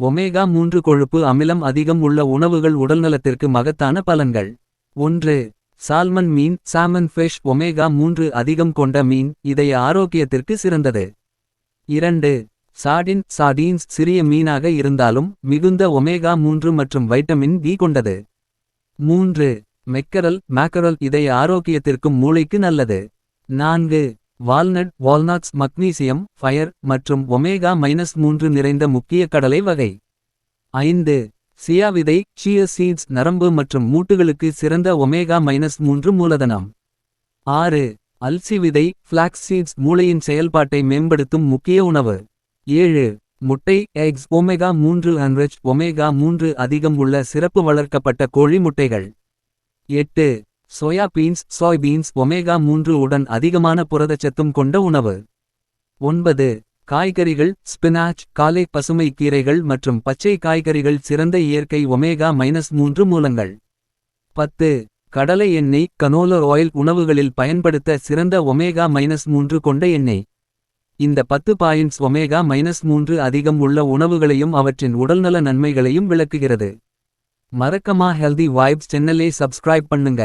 Omega மூன்று கொழுப்பு அமிலம் அதிகம் உள்ள உணவுகள் உடல்நலத்திற்கு மகத்தான பலன்கள். ஒன்று சால்மன் மீன் சாமன் ஃபிஷ் ஒமேகா மூன்று அதிகம் கொண்ட மீன் இதய ஆரோக்கியத்திற்கு சிறந்தது. இரண்டு சாடின் சாடீன்ஸ் சிறிய மீனாக இருந்தாலும் மிகுந்த ஒமேகா மூன்று மற்றும் வைட்டமின் டி கொண்டது. மூன்று மெக்கரல் மேக்கரல் இதய ஆரோக்கியத்திற்கும் மூளைக்கு நல்லது. நான்கு வால்நட் வால்நாட்ஸ் மக்னீசியம் ஃபயர் மற்றும் ஒமேகா மைனஸ் மூன்று நிறைந்த முக்கிய கடலை வகை. ஐந்து சியா விதை chia சீட்ஸ் நரம்பு மற்றும் மூட்டுகளுக்கு சிறந்த ஒமேகா மைனஸ் மூன்று மூலதனம். ஆறு அல்சி விதை ஃப்ளாக்ஸ் சீட்ஸ் மூளையின் செயல்பாட்டை மேம்படுத்தும் முக்கிய உணவு. ஏழு முட்டை எக்ஸ் ஒமேகா மூன்று அன்ரிச் ஒமேகா மூன்று அதிகம் உள்ள சிறப்பு வளர்க்கப்பட்ட கோழி முட்டைகள். எட்டு சோயா பீன்ஸ் சோய்பீன்ஸ் ஒமேகா மூன்று உடன் அதிகமான புரதச்சத்தும் கொண்ட உணவு. ஒன்பது காய்கறிகள் ஸ்பினாச் காலை பசுமை கீரைகள் மற்றும் பச்சை காய்கறிகள் சிறந்த இயற்கை ஒமேகா மைனஸ் மூன்று மூலங்கள். பத்து கடலை எண்ணெய் கனோலர் ஆயில் உணவுகளில் பயன்படுத்த சிறந்த ஒமேகா மைனஸ் மூன்று கொண்ட எண்ணெய். இந்த பத்து பாயிண்ட்ஸ் ஒமேகா மைனஸ் மூன்று அதிகம் உள்ள உணவுகளையும் அவற்றின் உடல்நல நன்மைகளையும் விளக்குகிறது. மறக்கமா ஹெல்தி வைப்ஸ் சேனலை சப்ஸ்கிரைப் பண்ணுங்க.